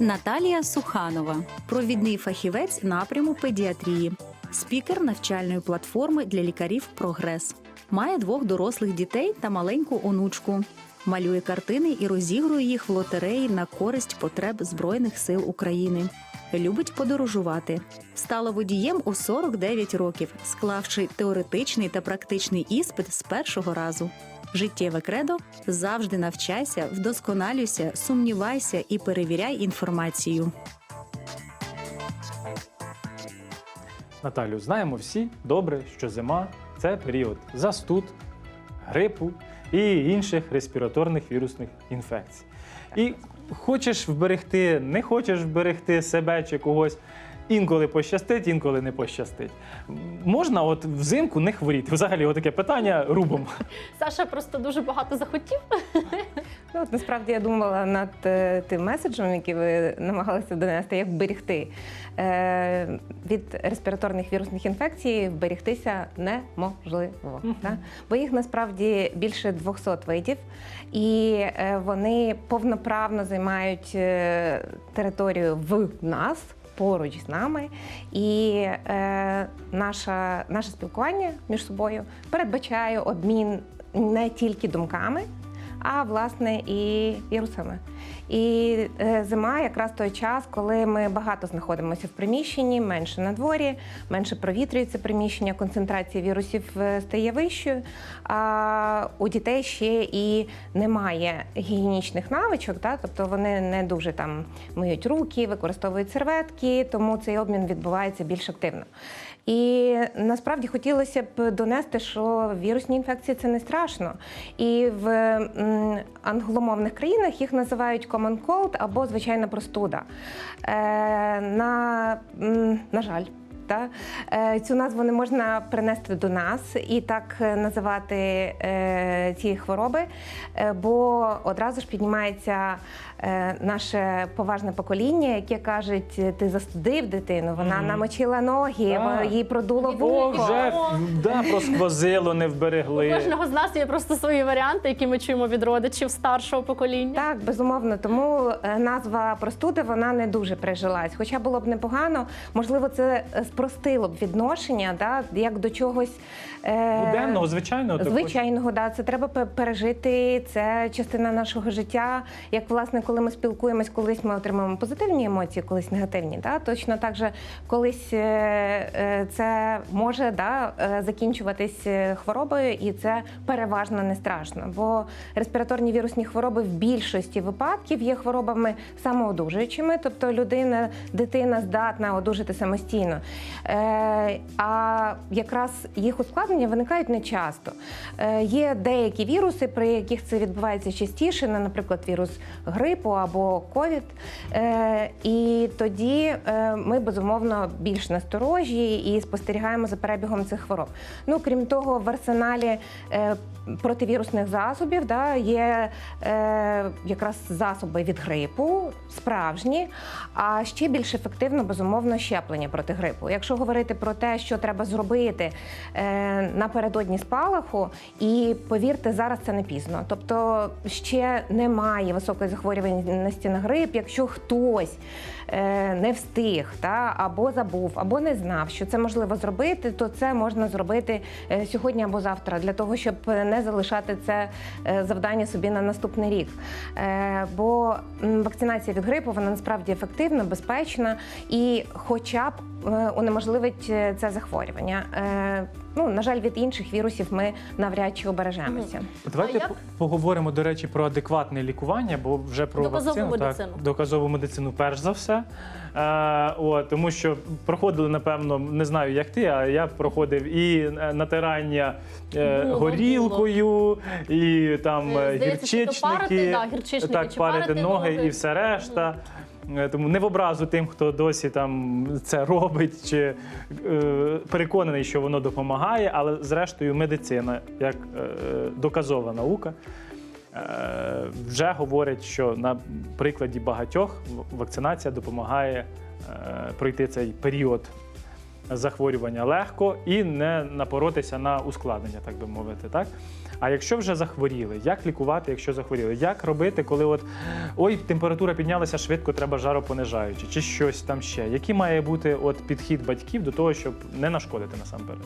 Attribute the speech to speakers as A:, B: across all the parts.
A: Наталія Суханова, провідний фахівець напряму педіатрії, спікер навчальної платформи для лікарів Прогрес. Має двох дорослих дітей та маленьку онучку. Малює картини і розігрує їх в лотереї на користь потреб Збройних сил України. Любить подорожувати. Стала водієм у 49 років, склавши теоретичний та практичний іспит з першого разу. Життєве кредо завжди навчайся, вдосконалюйся, сумнівайся і перевіряй інформацію.
B: Наталю, знаємо всі добре, що зима це період застуд, грипу і інших респіраторних вірусних інфекцій. І хочеш вберегти, не хочеш вберегти себе чи когось. Інколи пощастить, інколи не пощастить. Можна от взимку не хворіти. Взагалі, отаке питання рубом.
C: Саша просто дуже багато захотів.
D: Ну, от насправді я думала над е, тим меседжем, який ви намагалися донести, як вберегти. Е, від респіраторних вірусних інфекцій вберегтися неможливо. Да? Бо їх насправді більше 200 видів, і е, вони повноправно займають е, територію в нас. Поруч з нами, і е, наша, наше спілкування між собою передбачає обмін не тільки думками, а власне і вірусами. І е, зима якраз той час, коли ми багато знаходимося в приміщенні, менше на дворі, менше провітрюється приміщення, концентрація вірусів е, стає вищою. А у дітей ще і немає гігієнічних навичок, да? тобто вони не дуже там миють руки, використовують серветки, тому цей обмін відбувається більш активно. І насправді хотілося б донести, що вірусні інфекції це не страшно. І в англомовних країнах їх називають common cold або звичайна простуда. Е, на, на жаль. Е, Цю назву не можна принести до нас і так називати е, ці хвороби, е, бо одразу ж піднімається наше поважне покоління, яке кажуть, ти застудив дитину, вона намочила ноги,
B: Так.
D: вона- їй продуло вухо.
B: Вже да, просквозило, не
C: У
B: вберегли.
C: кожного з нас є просто свої варіанти, які ми чуємо від родичів старшого покоління.
D: Так, безумовно. Тому е, назва простуди вона не дуже прижилась. Хоча було б непогано, можливо, це е, спростило б відношення, да, як до чогось е,
B: Буденного, звичайного
D: звичайного. Да, це треба пережити. Це частина нашого життя. Як власне, коли ми спілкуємось, колись ми отримуємо позитивні емоції, колись негативні. Да? Точно так же колись е, е, це може да, е, закінчуватись хворобою, і це переважно не страшно. Бо респіраторні вірусні хвороби в більшості випадків є хворобами самоодужуючими, тобто людина, дитина здатна одужати самостійно. А якраз їх ускладнення виникають не часто. Є деякі віруси, при яких це відбувається частіше, ну, наприклад, вірус грипу або ковід. Е, і тоді е, ми безумовно більш насторожі і спостерігаємо за перебігом цих хвороб. Ну крім того, в арсеналі е, противірусних засобів да, є е, якраз засоби від грипу, справжні, а ще більш ефективно, безумовно, щеплення проти грипу. Якщо говорити про те, що треба зробити е, напередодні спалаху, і повірте, зараз це не пізно. Тобто ще немає високої захворюваності на грип, якщо хтось е, не встиг та, або забув, або не знав, що це можливо зробити, то це можна зробити е, сьогодні або завтра, для того, щоб не залишати це е, завдання собі на наступний рік. Е, Бо вакцинація від грипу вона насправді ефективна, безпечна і, хоча б унеможливить е, це захворювання. Е, Ну, на жаль, від інших вірусів ми навряд чи обережемося.
B: Давайте
C: А як-
B: поговоримо, до речі, про адекватне лікування, бо вже про
C: Доказову
B: вакцину,
C: медицину.
B: Так, доказову медицину, перш за все. Е, от, тому що проходили, напевно, не знаю, як ти, а я проходив і е, натирання е,
C: Було,
B: горілкою, і там
C: Е,
B: е,
C: здається,
B: гірчичники,
C: парити, да, гірчичники,
B: так, парити
C: парити
B: ноги
C: ноги.
B: і все решта. Е, Тому не в образу тим, хто досі там це робить, чи е, переконаний, що воно допомагає, але зрештою медицина, як е, доказова наука, е, вже говорить, що на прикладі багатьох вакцинація допомагає е, пройти цей період захворювання легко і не напоротися на ускладнення, так би мовити. Так? А якщо вже захворіли, як лікувати, якщо захворіли? Як робити, коли от ой, температура піднялася швидко, треба жаропонижаючи, чи щось там ще? Який має бути от підхід батьків до того, щоб не нашкодити насамперед?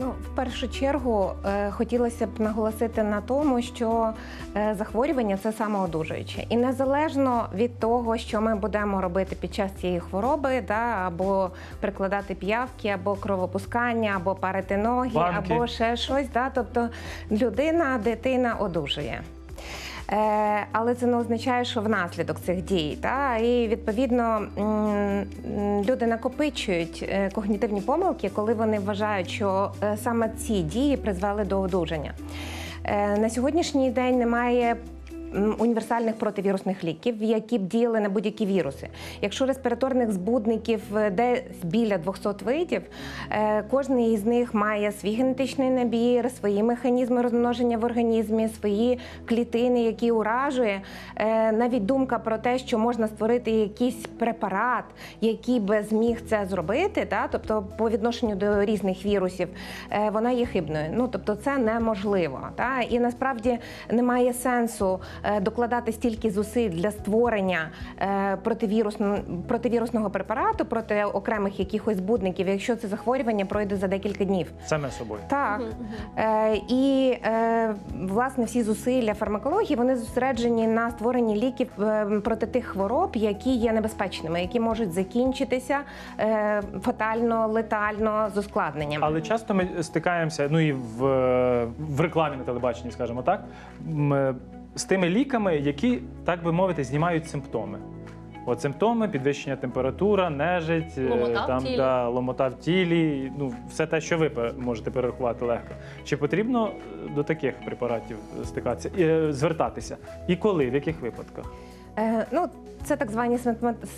D: Ну, в першу чергу е, хотілося б наголосити на тому, що е, захворювання це самоодужуюче. І незалежно від того, що ми будемо робити під час цієї хвороби, да, або прикладати п'явки, або кровопускання, або парити ноги,
B: Банки.
D: або ще щось, да, тобто людина, дитина одужує. Е, але це не означає, що внаслідок цих дій. Та? І відповідно люди накопичують е, когнітивні помилки, коли вони вважають, що е, саме ці дії призвели до одужання. На сьогоднішній день немає. Універсальних противірусних ліків, які б діяли на будь-які віруси. Якщо респіраторних збудників е, десь біля 200 видів, е, кожний із них має свій генетичний набір, свої механізми розмноження в організмі, свої клітини, які уражує. Е, Навіть думка про те, що можна створити якийсь препарат, який би зміг це зробити, та, тобто по відношенню до різних вірусів, вона є хибною. Ну тобто це неможливо. Та? І насправді немає сенсу докладати стільки зусиль для створення е, противірусно, противірусного препарату проти окремих якихось збудників, якщо це захворювання пройде за декілька днів.
B: Саме собою.
D: Так. Е, і е, власне всі зусилля фармакології вони зосереджені на створенні ліків е, проти тих хвороб, які є небезпечними, які можуть закінчитися е, фатально, летально з ускладненням.
B: Але часто ми стикаємося, ну і в, в рекламі на телебаченні, скажімо так, м, з тими ліками, які, так би мовити, знімають симптоми. От симптоми, підвищення температура, нежить,
C: ломота,
B: там, в
C: тілі.
B: Да, ломота в тілі, ну, все те, що ви можете перерахувати легко. Чи потрібно е, до таких препаратів стикатися, і, звертатися? І коли, в яких випадках?
D: Е, ну, це так звані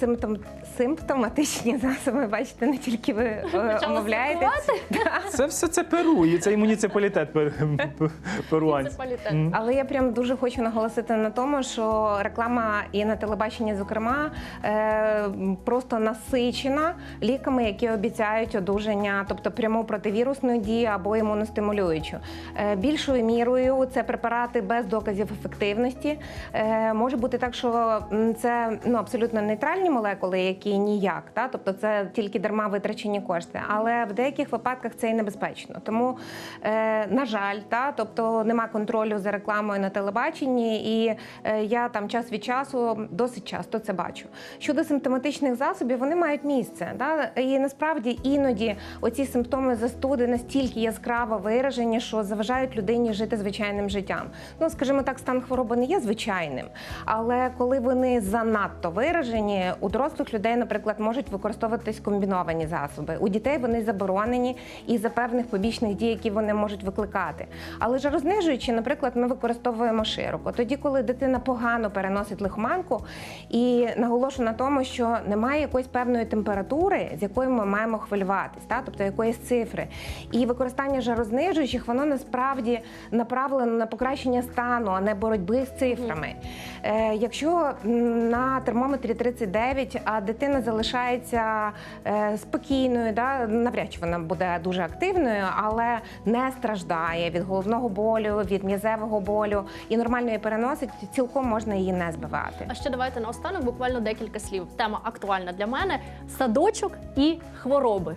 D: симптом, симптоматичні засоби. Бачите, не тільки ви е,
C: Почала
D: омовляєте.
B: Це все це Перу, і це муніципалітет пер- пер- перуанський.
C: Муніципалітет.
B: М.
D: Але я прям дуже хочу наголосити на тому, що реклама і на телебаченні, зокрема, е, просто насичена ліками, які обіцяють одужання, тобто пряму противірусну дію або імуностимулюючу. Е, більшою мірою це препарати без доказів ефективності. Е, може бути так, що це ну абсолютно нейтральні молекули, які ніяк, та тобто це тільки дарма витрачені кошти. Але в деяких випадках це і небезпечно. Тому, е, на жаль, та тобто нема контролю за рекламою на телебаченні, і е, я там час від часу досить часто це бачу. Щодо симптоматичних засобів, вони мають місце. Да? І насправді іноді оці симптоми застуди настільки яскраво виражені, що заважають людині жити звичайним життям. Ну, скажімо так, стан хвороби не є звичайним, але коли вони занадто виражені, у дорослих людей, наприклад, можуть використовуватись комбіновані засоби. У дітей вони заборонені і за певних побічних дій, які вони можуть викликати. Але жарознижуючи, наприклад, ми використовуємо широко. Тоді, коли дитина погано переносить лихоманку, і наголошу на тому, що немає якоїсь певної температури, з якою ми маємо хвилюватись, та? тобто якоїсь цифри. І використання жарознижуючих, воно насправді направлено на покращення стану, а не боротьби з цифрами. Е, якщо на термометрі 39, а дитина залишається е, спокійною, да, навряд чи вона буде дуже активною, але не страждає від головного болю, від м'язевого болю і нормально її переносить, цілком можна її не збивати.
C: А ще давайте наостанок буквально декілька слів. Тема актуальна для мене: садочок і хвороби.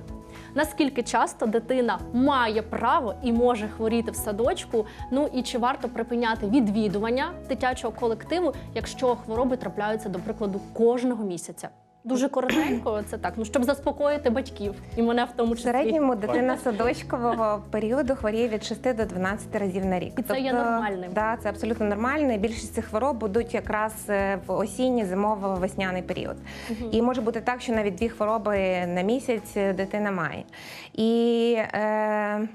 C: Наскільки часто дитина має право і може хворіти в садочку? Ну і чи варто припиняти відвідування дитячого колективу, якщо хвороби трапляються, до прикладу, кожного місяця? Дуже коротенько, це так. Ну щоб заспокоїти батьків і мене в тому
D: В
C: числі.
D: середньому дитина садочкового періоду хворіє від 6 до 12 разів на рік.
C: І це є нормальним.
D: Да, це абсолютно нормально. І більшість цих хвороб будуть якраз е, в осінній, зимово-весняний період. І може бути так, що навіть дві хвороби на місяць е, дитина має. І е,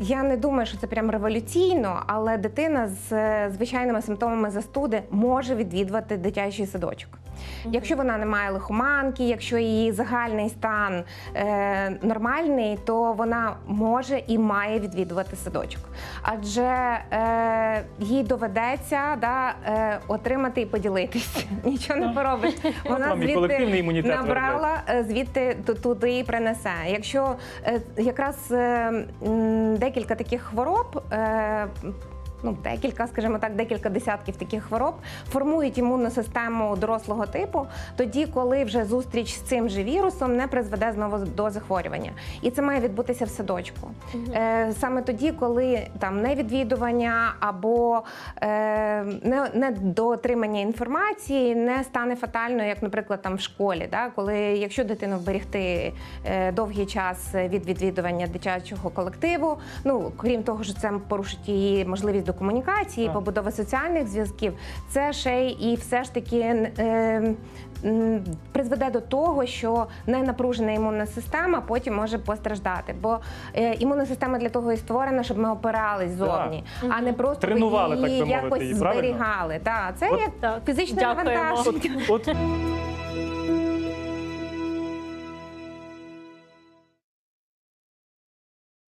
D: я не думаю, що це прям революційно, але дитина з е, звичайними симптомами застуди може відвідувати дитячий садочок. Якщо вона не має лихоманки, якщо її загальний стан е, нормальний, то вона може і має відвідувати садочок. Адже е, їй доведеться да, е, отримати і поділитись. Нічого не поробиш. Вона
B: вам і колективний імунітет
D: набрала, е, звідти ту- туди і принесе. Якщо е, якраз е, м, декілька таких хвороб. е, Ну, декілька, скажімо так, декілька десятків таких хвороб формують імунну систему дорослого типу, тоді, коли вже зустріч з цим же вірусом не призведе знову до захворювання. І це має відбутися в садочку. Е, саме тоді, коли там невідвідування або е, не, не дотримання інформації не стане фатально, як, наприклад, там в школі, да? коли якщо дитину вберегти е, довгий час від відвідування дитячого колективу, ну крім того, що це порушить її можливість до комунікації,
B: Так.
D: побудови соціальних зв'язків, це ще й і все ж таки. Е, Призведе до того, що ненапружена імунна система потім може постраждати. Бо е, імунна система для того і створена, щоб ми опирались зовні, а не просто
B: Тренували, так би мовити,
D: якось
B: її,
D: зберігали. Так, це
B: От-
D: як
C: Так,
D: фізичне навантаження.